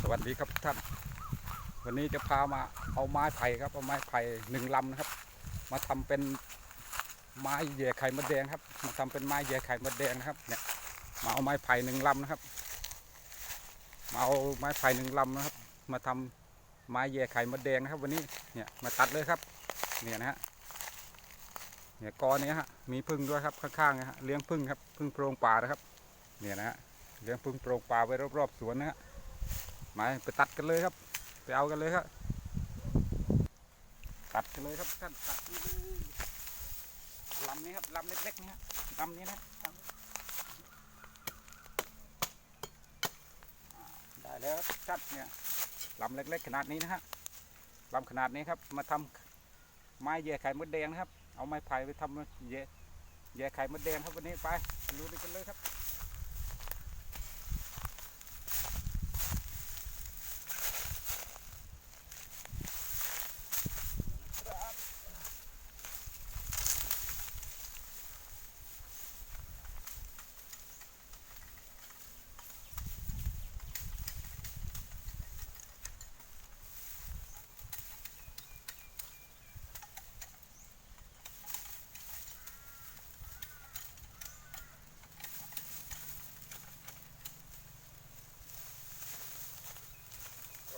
สวัสดีครับทุกท่าน วันนี้จะพามาเอาไม้ไผ่ครับเอาไม้ไผ่หนึ่งลำนะครับ มาทำเป็นไม้แย่ไข่มดแดงครับ มาทำเป็นไม้แย่ไข่มดแดงนะครับ เนี่ย มาเอาไม้ไผ่หนึ่งลำนะครับ มาเอาไม้ไผ่หนึ่งลำนะครับ มาทำไม้แย่ไข่มดแดงนะครับ วันนี้เนี่ยมาตัดเลยครับ เนี่ยนะฮะเนี่ยกอเนี้ยฮะมีพึ่งด้วยครับข้างๆนะฮะเลี้ยงพึ่งครับพึ่งโพรงป่านะครับ เนี่ยนะฮะเลี้ยงพึ่งโพรงป่าไว้รอบๆสวนนะฮะ มาไปตัดกันเลยครับ ไปเอากันเลยครับ ตัดกันเลยครับท่านตัดนี่เลยลำนี้ครับลำเล็กๆนี่ฮะลำนี้นะได้แล้วครับท่านเนี่ยลำเล็ก ๆ ขนาดนี้นะฮะลำขนาดนี้ครับ มาทำไม้แย่ไข่มดแดงนะครับ เอาไม้ไผ่ไปทำแย่แย่ไข่มดแดงครับวันนี้ไปไปดูด้วยกันเลยครับ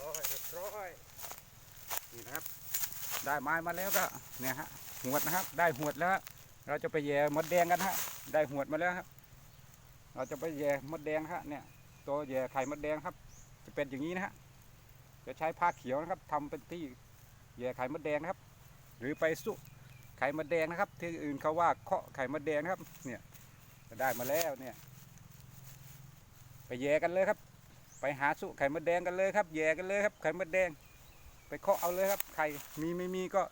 ร้อยเร้อยนี่นะครับ ได้ไม้มาแล้วก็เนี่ยฮะหวดนะครับ ได้หวดแล้ว เราจะไปแย่มดแดงกันฮะ ได้หวดมาแล้วครับ เราจะไปแย่มดแดงฮะเนี่ย ตัวแย่ไข่มดแดงครับ จะเป็นอย่างนี้นะฮะจะใช้ผ้าเขียวนะครับทำเป็นที่แย่ไข่มดแดงนะครับ หรือไปสุไข่มดแดงนะครับ ที่อื่นเขาว่าเคาะไข่มดแดงนะครับ เนี่ยได้มาแล้วเนี่ย ไปแย่กันเลยครับ ไปหาสุไข่มดแดงกันเลยครับแย่กันเลยครับไข่มดแดง ไปเคาะเอาเลยครับไข่มีไม่มีก็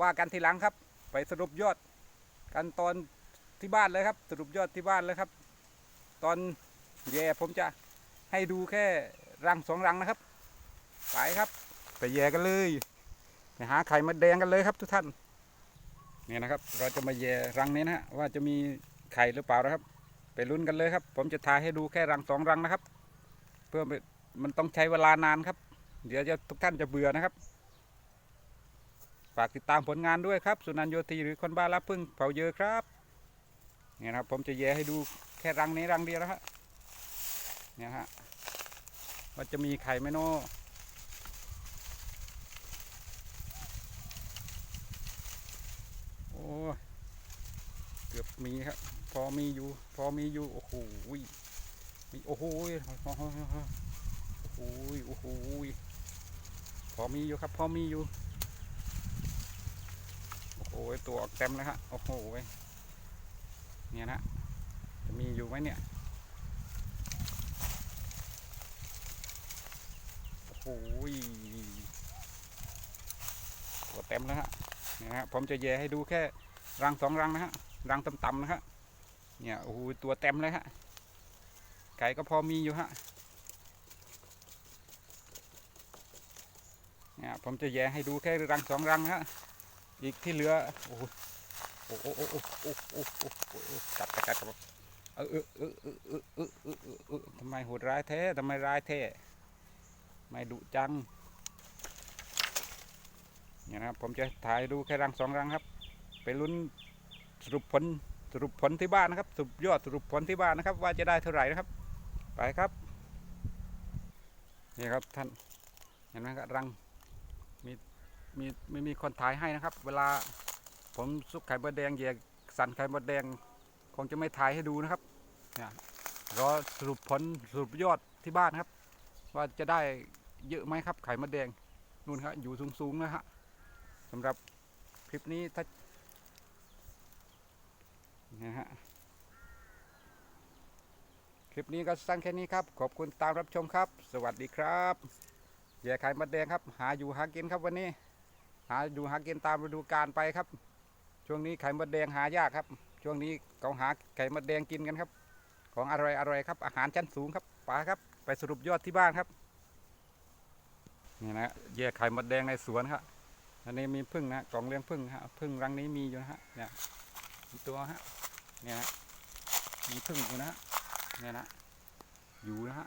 ว่ากันทีหลังครับ ไปสรุปยอด กันตอนที่บ้านเลยครับ สรุปยอดที่บ้านเลยครับ ตอนแย่ผมจะให้ดูแค่รังสองรังนะครับไปครับไปแย่กันเลยไปหาไข่มดแดงกันเลยครับทุกท่านเนี่ยนะครับ เราจะมาแย่รังนี้นะฮะว่าจะมีไข่หรือเปล่านะครับ ไปลุ้นกันเลยครับ ผมจะถ่ายให้ดูแค่รังสองรังนะครับ เพื่อมันต้องใช้เวลานานครับ เดี๋ยวจะทุกท่านจะเบื่อนะครับ ฝากติดตามผลงานด้วยครับ สุนันโยธีหรือคนบ้ารับพึ่งเผาเยอะครับเนี่ยนะครับผมจะแย่ให้ดูแค่รังนี้รังเดียวนะฮะเนี่ยฮะว่าจะมีไข่ไหมโนโอ้เกือบมีครับ พอมีอยู่ พอมีอยู่ โอ้โห โอ้โหโอ้โหโอ้โหโอ้โหพอมีอยู่ครับ พอมีอยู่ โอ้โหตัวออกเต็มเลยฮะโอ้โหเนี่ยนะจะมีอยู่ไหมเนี่ยโอ้โหตัวเต็มแล้วฮะเนี่ยฮะผมจะแย่ให้ดูแค่รังสองรังนะฮะรังต่ำๆนะฮะเนี่ยโอ้โหตัวเต็มเลยฮะ ไก่ก็พอมีอยู่ฮะเนี่ยผมจะแย่ให้ดูแค่รังสองรังฮะอีกที่เหลือโอ้โหโอ้โหโอ้โหโอ้โหโอ้โหกัดกัดกัดเออเออเออเออเออเออเออทำไมโหดร้ายแท้ทำไมร้ายแท้ไม่ดุจังเนี่ยนะครับผมจะถ่ายดูแค่รังสองรังครับ ไปลุ้นสรุปผลสรุปผลที่บ้านนะครับสรุปยอดสรุปผลที่บ้านนะครับ ว่าจะได้เท่าไหร่นะครับ ไปครับนี่ครับท่านเห็นไหมครับรังมีมีไม่มีคนถ่ายให้นะครับ เวลาผมซุกไข่มดแดงเหยียสันไข่มดแดงคงจะไม่ถ่ายให้ดูนะครับเนี่ยรอสรุปผลสรุปยอดที่บ้านครับ ว่าจะได้เยอะไหมครับไข่มดแดงนู่นครับอยู่สูงๆนะฮะสำหรับคลิปนี้ถ้านี่ยฮะ ลิปนี้ก็สั้นแค่นี้ครับ ขอบคุณตามรับชมครับ สวัสดีครับแย่ไข่มดแดงครับ หาอยู่หากินครับวันนี้ หาดูหากินตามฤดูกาลไปครับ ช่วงนี้ไข่มดแดงหายากครับ ช่วงนี้เขาหาไข่มดแดงกินกันครับ ของอร่อยอร่อยครับ อาหารชั้นสูงครับไปครับ ไปสรุปยอดที่บ้านครับ นี่นะแยกไข่มดแดงในสวนครับอันนี้มีพึ่งนะกล่องเลี้ยงพึ่งฮะพึ่งรังนี้มีอยู่นะฮะเนี่ยตัวฮะเนี่ยนะมีพึ่งอยู่นะฮะ เนี่ยนะอยู่นะฮะ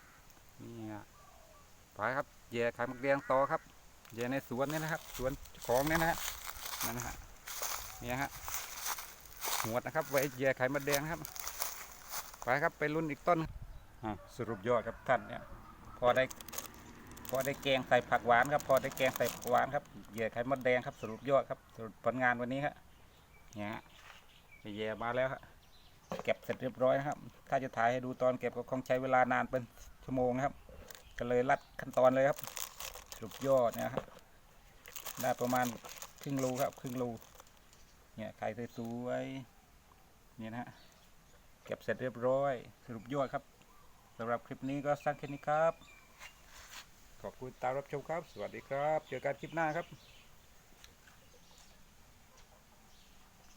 นี่ฮะไปครับแย่ไข่มดแดงต่อครับแย่ในสวนเนี่ยนะครับสวนของเนี่ยนะฮะนั่นนะฮะเนี่ยฮะหัวดนะครับ ไว้แย่ไข่มดแดงครับ ไปครับไปรุ่นอีกต้นสรุปยอดครับท่านเนี่ยพอได้พอได้แกงใส่ผักหวานครับพอได้แกงใส่ผักหวานครับเหยื่อไข่มดแดงครับสรุปยอดครับสรุปผลงานวันนี้ครับเนี่ยฮะเหยื่อมาแล้วครับ เก็บเสร็จเรียบร้อยนะครับ ถ้าจะถ่ายให้ดูตอนเก็บก็คงใช้เวลานานเป็นชั่วโมงนะครับ ก็เลยลัดขั้นตอนเลยครับสรุปยอดนี่ยครับได้ประมาณครึ่งรูครับครึ่งรูเนี่ยไข่สวยๆเนี่ยนะฮะเก็บเสร็จเรียบร้อย สรุปยอดครับสำหรับคลิปนี้ก็สั้นแค่นี้ครับ ขอบคุณตามรับชมครับ สวัสดีครับ เจอกันคลิปหน้าครับ